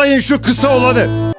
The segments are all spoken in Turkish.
yakalayın şu kısa olanı.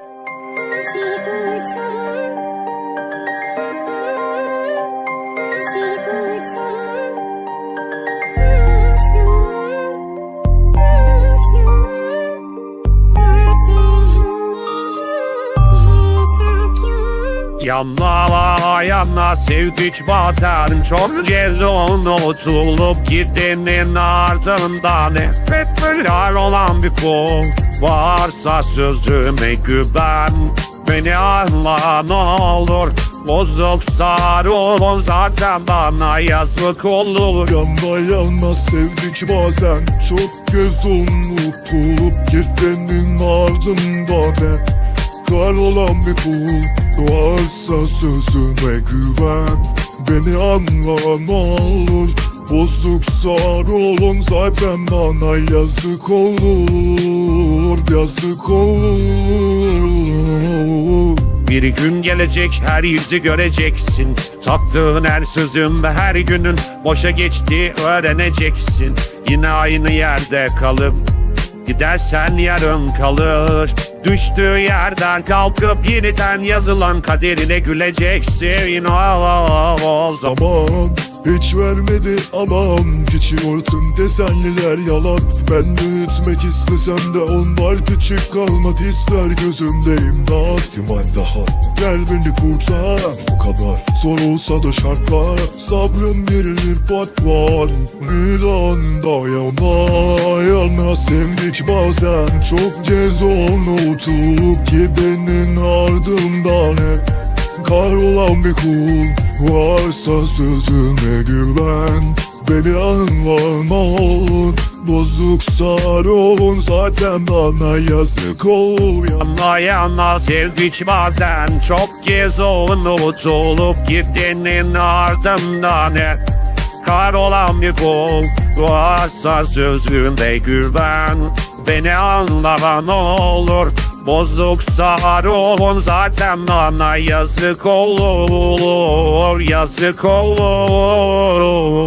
Yanla yana sevdik bazen. Çok kez unutulup gidenin ardından Nefret böyle olan bir kul Varsa sözüme güven Beni anla ne olur. Bozuk sarılın zaten bana yazık olur. Yana yana sevdik bazen. Çok kez unutulup gidenin ardından hep Kar olan bir kul Varsa sözüme güven Beni anla ne olur. Bozuk sarılın zaten bana yazık olur Yazık olur. Bir gün gelecek her yüzü göreceksin. Taktığın her sözün ve her günün boşa geçtiği öğreneceksin. Yine aynı yerde kalıp Gidersen yarın kalır Düştüğü yerden kalkıp yeniden yazılan kaderine güleceksin. O zaman Aman hiç vermedi aman Geçiyor tüm desenliler yalan. Ben büyütmek istesem de onlar küçük kalmadı ister. Gözümde imdat İman daha. Gel beni kurtar Bu kadar zor olsa da şartlar. Sabrım verilir patron Bir anda yana sevdik bazen Çok kez unutulup gidenin ardından hep Kar olan bir kul Varsa sözüme güven. Beni anla ne olur Bozuk sarılın zaten bana yazık ya. Yana yana sevdik bazen Çok kez unutulup gidenin ardından hep Kar olan bir kul Varsa sözünde güven Beni anla ne olur Bozuk sarılın zaten bana yazık olur Yazık olur